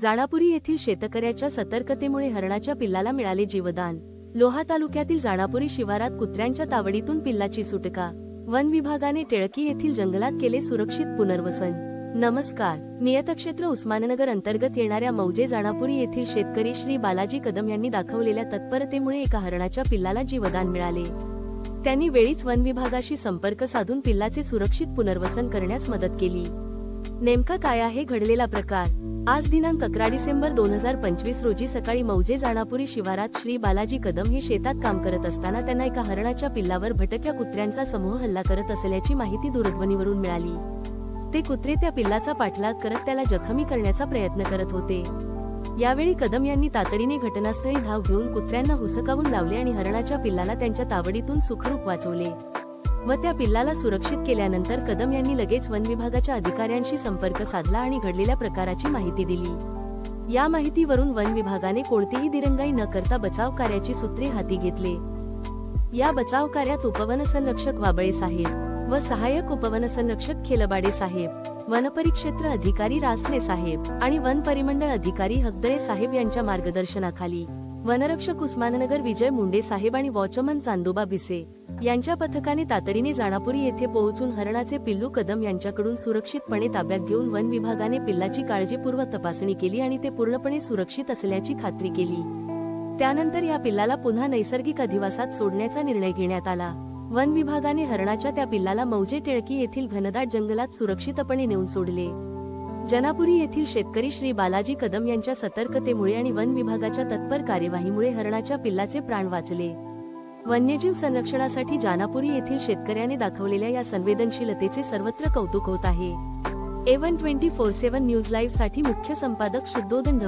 जाणापुरी येथील शेतकऱ्याच्या सतर्कतेमुळे हरणाच्या पिल्लाला मिळाले जीवदान. लोहा तालुक्यातील जाणापुरी शिवारात कुत्र्यांच्या तावडीतून पिल्लाची सुटका. वन विभागाने टिळकी येथील जंगलात केले सुरक्षित पुनर्वसन. नमस्कार. नियतक्षेत्र उस्माननगर अंतर्गत येणाऱ्या मौजे जाणापुरी येथील शेतकरी श्री बालाजी कदम यांनी दाखवलेल्या तत्परतेमुळे एका हरणाच्या पिल्लाला जीवदान मिळाले. त्यांनी वेळीच वन विभागाशी संपर्क साधून पिल्लाचे सुरक्षित पुनर्वसन करण्यास मदत केली. नेमका काय आहे घडलेला प्रकार? आज दिनांक अकरा डिसेंबर दोन हजार पंचवीस रोजी सकाळी मौजे जाणापुरी शिवारात श्री बालाजी कदम हे शेतात काम करत असताना त्यांना एका हरणाच्या पिल्लावर भटक्या कुत्र्यांचा समूह हल्ला करत असल्याची माहिती दूरध्वनीवरून मिळाली. ते कुत्रे त्या पिल्लाचा पाठलाग करत त्याला जखमी करण्याचा प्रयत्न करत होते. यावेळी कदम यांनी तातडीने घटनास्थळी धाव घेऊन कुत्र्यांना हुसकावून लावले आणि हरणाच्या पिल्लाला त्यांच्या तावडीतून सुखरूप वाचवले. व त्या पिल्लाला सुरक्षित केल्यानंतर कदम यांनी लगेच वन विभागाच्या अधिकाऱ्यांशी संपर्क साधला आणि घडलेल्या प्रकाराची माहिती दिली. या माहितीवरून वन विभागाने कोणतीही दिरंगाई न करता बचाव कार्याची सूत्रे हाती घेतले. या बचाव कार्यात उपवन संरक्षक वाबळे साहेब व सहाय्यक उपवन संरक्षक खेलबाडे साहेब वनपरिक्षेत्र अधिकारी रासने साहेब आणि वन परिमंडळ अधिकारी हगदळे साहेब यांच्या मार्गदर्शनाखाली वनरक्षक उस्माननगर विजय मुंडे साहेब आणि वॉचमन चांदोबा भिसे यांच्या पथकाने तातडीने जाणापुरी येथे पोहोचून हरणाचे पिल्लू कदम यांच्याकडून सुरक्षितपणे ताब्यात घेऊन वन विभागाने पिल्लाची काळजीपूर्वक तपासणी केली आणि ते पूर्णपणे सुरक्षित असल्याची खात्री केली. त्यानंतर या पिल्लाला पुन्हा नैसर्गिक अधिवासात सोडण्याचा निर्णय घेण्यात आला. वन विभागाने हरणाच्या त्या पिल्लाला मौजे टिळकी येथील घनदाट जंगलात सुरक्षितपणे नेऊन सोडले. जनापुरी येथील शेतकरी श्री बालाजी कदम यांच्या सतर्कतेमुळे आणि वन विभागाच्या तत्पर कार्यवाहीमुळे हरणाच्या पिल्लाचे प्राण वाचले. वन्यजीव संरक्षणासाठी जानापुरी येथील शेतकऱ्याने दाखवलेल्या या संवेदनशीलतेचे सर्वत्र कौतुक होत आहे. A one twenty four seven news लाईव्हसाठी मुख्य संपादक शुद्धोदन